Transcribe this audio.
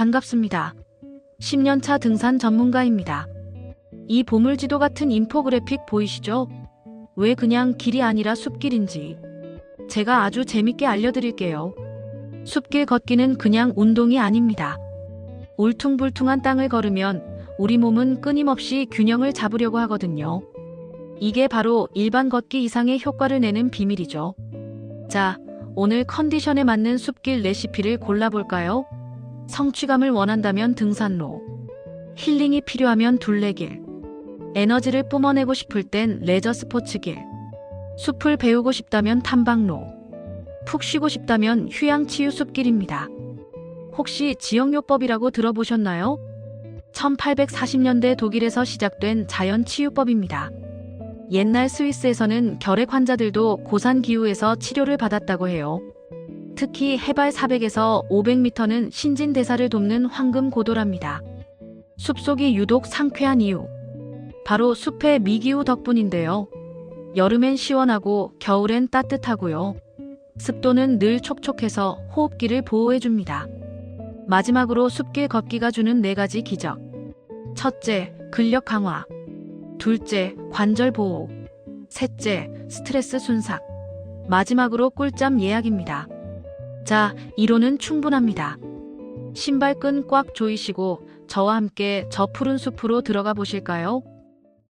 반갑습니다. 10년차 등산 전문가입니다. 이 보물지도 같은 인포그래픽 보이시죠? 왜 그냥 길이 아니라 숲길인지 제가 아주 재밌게 알려드릴게요. 숲길 걷기는 그냥 운동이 아닙니다. 울퉁불퉁한 땅을 걸으면 우리 몸은 끊임없이 균형을 잡으려고 하거든요. 이게 바로 일반 걷기 이상의 효과를 내는 비밀이죠. 자, 오늘 컨디션에 맞는 숲길 레시피를 골라볼까요? 성취감을 원한다면 등산로, 힐링이 필요하면 둘레길, 에너지를 뿜어내고 싶을 땐 레저 스포츠길, 숲을 배우고 싶다면 탐방로, 푹 쉬고 싶다면 휴양치유 숲길입니다. 혹시 지역요법이라고 들어보셨나요? 1840년대 독일에서 시작된 자연치유법입니다. 옛날 스위스에서는 결핵 환자들도 고산 기후에서 치료를 받았다고 해요. 특히 해발 400에서 500m는 신진대사를 돕는 황금 고도랍니다. 숲속이 유독 상쾌한 이유. 바로 숲의 미기후 덕분인데요. 여름엔 시원하고 겨울엔 따뜻하고요. 습도는 늘 촉촉해서 호흡기를 보호해줍니다. 마지막으로 숲길 걷기가 주는 네 가지 기적. 첫째, 근력 강화. 둘째, 관절 보호. 셋째, 스트레스 순삭. 마지막으로 꿀잠 예약입니다. 자, 이론은 충분합니다. 신발끈 꽉 조이시고 저와 함께 저 푸른 숲으로 들어가 보실까요?